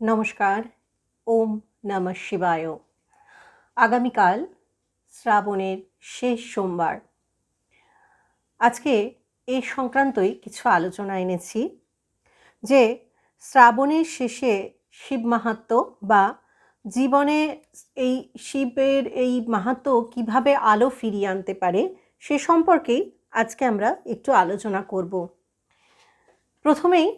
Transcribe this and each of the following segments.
নমস্কার, ওম নমঃ শিবায়। আগামীকাল শ্রাবণের শেষ সোমবার। আজকে এই সংক্রান্তই কিছু আলোচনা এনেছি, যে শ্রাবণের শেষে শিব মাহাত্ম বা জীবনে এই শিবের এই মাহাত্ম কীভাবে আলো ফিরিয়ে আনতে পারে, সে সম্পর্কেই আজকে আমরা একটু আলোচনা করব। প্রথমেই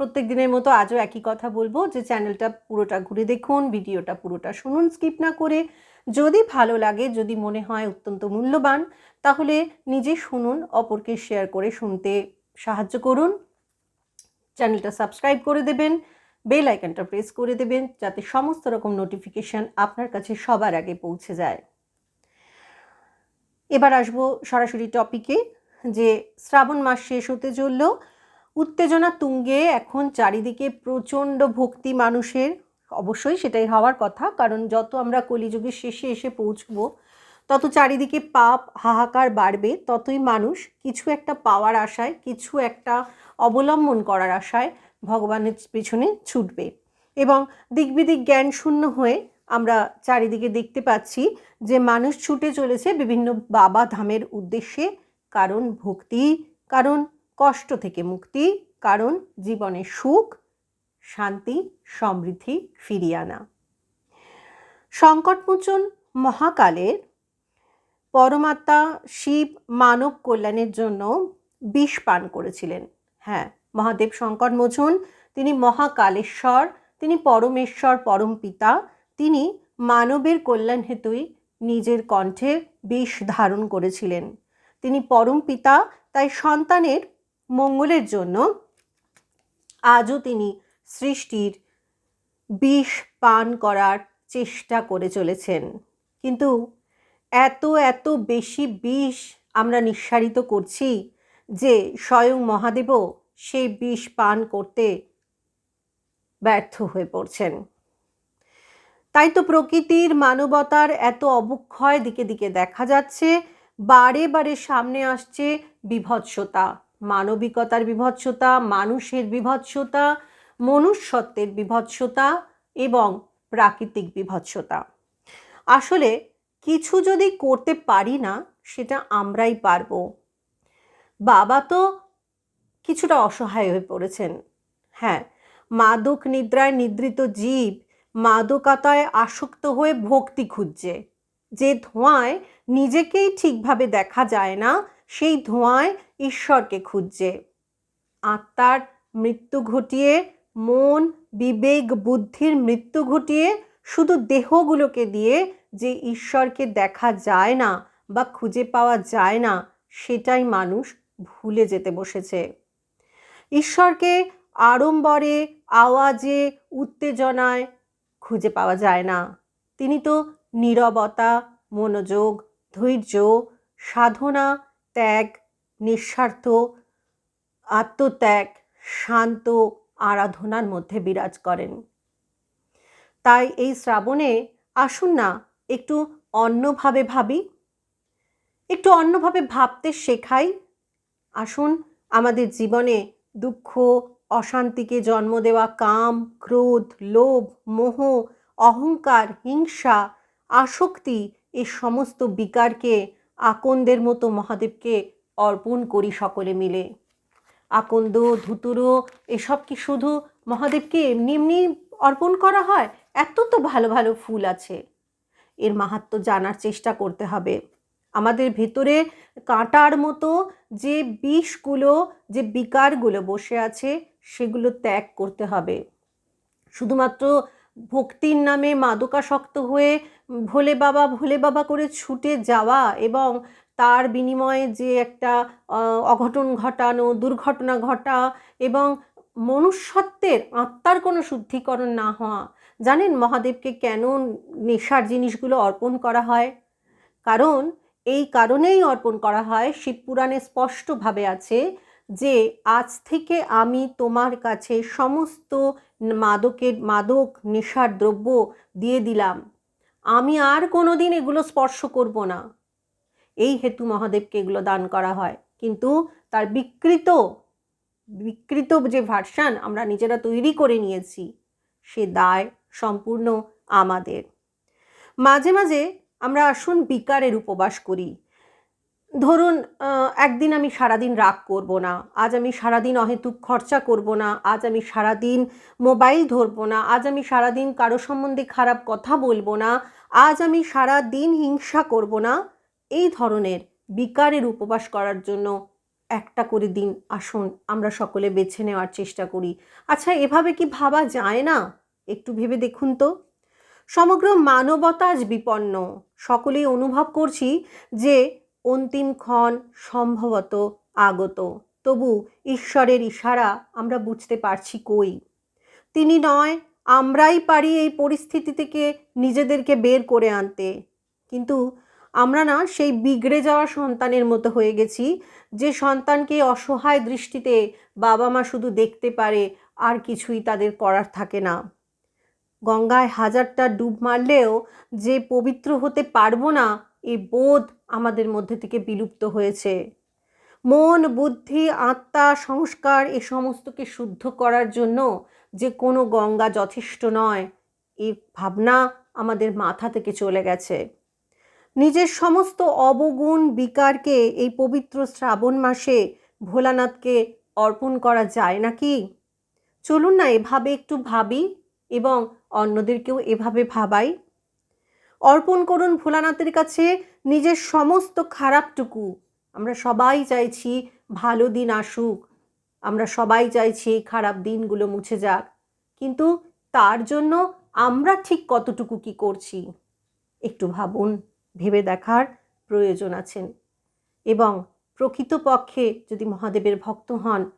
প্রত্যেক দিনের মতো আজও একই কথা বলব যে চ্যানেলটা পুরোটা ঘুরে দেখুন, ভিডিওটা পুরোটা শুনুন, স্কিপ না করে যদি ভালো লাগে, যদি মনে হয় অত্যন্ত মূল্যবান, তাহলে নিজে শুনুন, অপরকে শেয়ার করে শুনতে সাহায্য করুন। চ্যানেলটা সাবস্ক্রাইব করে দেবেন, বেল আইকনটা প্রেস করে দেবেন, যাতে সমস্ত রকম নোটিফিকেশন আপনার কাছে সবার আগে পৌঁছে যায়। এবার আসব সরাসরি টপিকে, যে শ্রাবণ মাস শেষ হতে চলল উত্তেজনা তুঙ্গে এখন চারিদিকে প্রচণ্ড ভক্তি মানুষের। অবশ্যই সেটাই হওয়ার কথা, কারণ যত আমরা কলিযুগের শেষে এসে পৌঁছবো, তত চারিদিকে পাপ, হাহাকার বাড়বে, ততই মানুষ কিছু একটা পাওয়ার আশায়, কিছু একটা অবলম্বন করার আশায় ভগবানের পিছনে ছুটবে। এবং দিকবিদিক জ্ঞান শূন্য হয়ে আমরা চারিদিকে দেখতে পাচ্ছি যে মানুষ ছুটে চলেছে বিভিন্ন বাবা ধামের উদ্দেশ্যে, কারণ ভক্তি, কারণ কষ্ট থেকে মুক্তি, কারণ জীবনে সুখ, শান্তি, সমৃদ্ধি ফিরিয়ে আনা। সংকটমোচন মহাকালের পরমাত্মা শিব মানব কল্যাণের জন্য বিষ পান করেছিলেন। হ্যাঁ মহাদেব সংকটমোচন, তিনি মহাকালেশ্বর, তিনি পরমেশ্বর, পরম পিতা, তিনি মানবের কল্যাণ হেতুই নিজের কণ্ঠে বিষ ধারণ করেছিলেন। তিনি পরম পিতা, তাই সন্তানের মঙ্গলের জন্য আজও তিনি সৃষ্টির বিষ পান করার চেষ্টা করে চলেছেন। কিন্তু এত এত বেশি বিষ আমরা নিঃসারিত করছি যে স্বয়ং মহাদেবও সেই বিষ পান করতে ব্যর্থ হয়ে পড়ছেন। তাই তো প্রকৃতির মানবতার এত অবক্ষয় দিকে দিকে দেখা যাচ্ছে, বারে বারে সামনে আসছে বিভৎসতা। মানবিকতার বিভৎসতা, মানুষের বিভৎসতা, মনুষ্যত্বের বিভৎসতা এবং প্রাকৃতিক বিভৎসতা। আসলে কিছু যদি করতে পারি না, সেটা আমরাই পারব। বাবা তো কিছুটা অসহায় হয়ে পড়েছেন। হ্যাঁ মাদক নিদ্রায় নিদ্রিত জীব মাদকতায় আসক্ত হয়ে ভক্তি খুঁজছে। যে ধোঁয়ায় নিজেকেই ঠিকভাবে দেখা যায় না, সেই ধোঁয়ায় ঈশ্বরকে খুঁজছে। আত্মার মৃত্যু ঘটিয়ে, মন, বিবেক, বুদ্ধির মৃত্যু ঘটিয়ে, শুধু দেহগুলোকে দিয়ে যে ঈশ্বরকে দেখা যায় না বা খুঁজে পাওয়া যায় না, সেটাই মানুষ ভুলে যেতে বসেছে। ঈশ্বরকে আড়ম্বরে, আওয়াজে, উত্তেজনায় খুঁজে পাওয়া যায় না। তিনি তো নীরবতা, মনোযোগ, ধৈর্য, সাধনা, ত্যাগ নিঃস্বার্থ, আত্মত্যাগ, শান্ত আরাধনার মধ্যে বিরাজ করেন। তাই এই শ্রাবণে আসুন না, একটু অন্যভাবে ভাবি, একটু অন্যভাবে ভাবতে শেখাই। আসুন আমাদের জীবনে দুঃখ, অশান্তিকে জন্ম দেওয়া, কাম, ক্রোধ, লোভ, মোহ, অহংকার, হিংসা, আসক্তি এই সমস্ত বিকারকে, আকন্দের মতো মহাদেবকে অর্পণ করি সকলে মিলে। আকন্দ, ধুতুরো, এসব কি শুধু মহাদেবকে এমনি এমনি অর্পণ করা হয়? এত তো ভালো ভালো ফুল আছে। এর মাহাত্ম জানার চেষ্টা করতে হবে। আমাদের ভেতরে কাঁটার মতো যে বিষগুলো, যে বিকারগুলো বসে আছে, সেগুলো ত্যাগ করতে হবে। শুধুমাত্র ভক্তির নামে মাদকাসক্ত হয়ে ভোলে বাবা ভোলে বাবা করে ছুটে যাওয়া এবং তার বিনিময়ে যে একটা অঘটন ঘটানো, দুর্ঘটনা ঘটা এবং মনুষ্যত্বের আত্মার কোনো শুদ্ধিকরণ না হওয়া, জানেন মহাদেবকে কেন নেশার জিনিসগুলো অর্পণ করা হয়? কারণ এই কারণেই অর্পণ করা হয়, শিবপুরাণে স্পষ্টভাবে আছে যে, আজ থেকে আমি তোমার কাছে সমস্ত মাদকের, মাদক নেশার দ্রব্য দিয়ে দিলাম। আমি আর কোনো দিন এগুলো স্পর্শ করব না। এই হেতু মহাদেবকে এগুলো দান করা হয়। কিন্তু তার বিকৃত বিকৃত যে ভার্সান আমরা নিজেরা তৈরি করে নিয়েছি, সে দায় সম্পূর্ণ আমাদের। মাঝে মাঝে আমরা আসুন বিকারের উপবাস করি। ধরুন একদিন আমি সারাদিন রাগ করব না, আজ আমি সারাদিন অহেতুক খরচা করব না, আজ আমি সারাদিন মোবাইল ধরবো না, আজ আমি সারাদিন কারও সম্বন্ধে খারাপ কথা বলব না, আজ আমি সারা দিন হিংসা করব না এই ধরনের বিকারের উপবাস করার জন্য একটা করে দিন আসুন, আমরা সকলে বেছে নেওয়ার চেষ্টা করি। আচ্ছা এভাবে কি ভাবা যায় না? একটু ভেবে দেখুন তো। সমগ্র মানবতা আজ বিপন্ন, সকলেই অনুভব করছি যে অন্তিম ক্ষণ সম্ভবত আগত। তবু ঈশ্বরের ইশারা আমরা বুঝতে পারছি কই? তিনি নয়, আমরাই পারি এই পরিস্থিতি থেকে নিজেদেরকে বের করে আনতে। কিন্তু আমরা না সেই বিগড়ে যাওয়া সন্তানের মতো হয়ে গেছি, যে সন্তানকে অসহায় দৃষ্টিতে বাবা মা শুধু দেখতে পারে, আর কিছুই তাদের করার থাকে না। গঙ্গায় হাজারটা ডুব মারলেও যে পবিত্র হতে পারব না, এ বোধ আমাদের মধ্যে থেকে বিলুপ্ত হয়েছে। মন, বুদ্ধি, আত্মা, সংস্কার, এ সমস্তকে শুদ্ধ করার জন্য যে কোনো গঙ্গা যথেষ্ট নয় এই ভাবনা আমাদের মাথা থেকে চলে গেছে। নিজের সমস্ত অবগুণ বিকারকে এই পবিত্র শ্রাবণ মাসে ভোলানাথকে অর্পণ করা যায় নাকি? চলুন না এভাবে একটু ভাবি এবং অন্যদেরকেও এভাবে ভাবাই। অর্পণ করুন ভোলানাথের কাছে নিজের সমস্ত খারাপটুকু। আমরা সবাই চাইছি ভালো দিন আসুক। আমরা সবাই চাইছি এই খারাপ দিনগুলো মুছে যাক। কিন্তু তার জন্য আমরা ঠিক কতটুকু কি করছি? একটু ভাবুন। ভেবে দেখার প্রয়োজন আছেন। এবং প্রকৃতপক্ষে যদি মহাদেবের ভক্ত হন,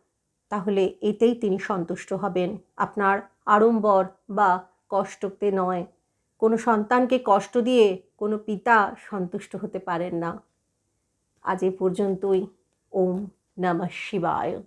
তাহলে এতেই তিনি সন্তুষ্ট হবেন। আপনার আড়ম্বর বা কষ্টতে নয়। কোনো সন্তানকে কষ্ট দিয়ে কোনো পিতা সন্তুষ্ট হতে পারেন না। আজ এ পর্যন্তই। ওম নমঃ শিবায়।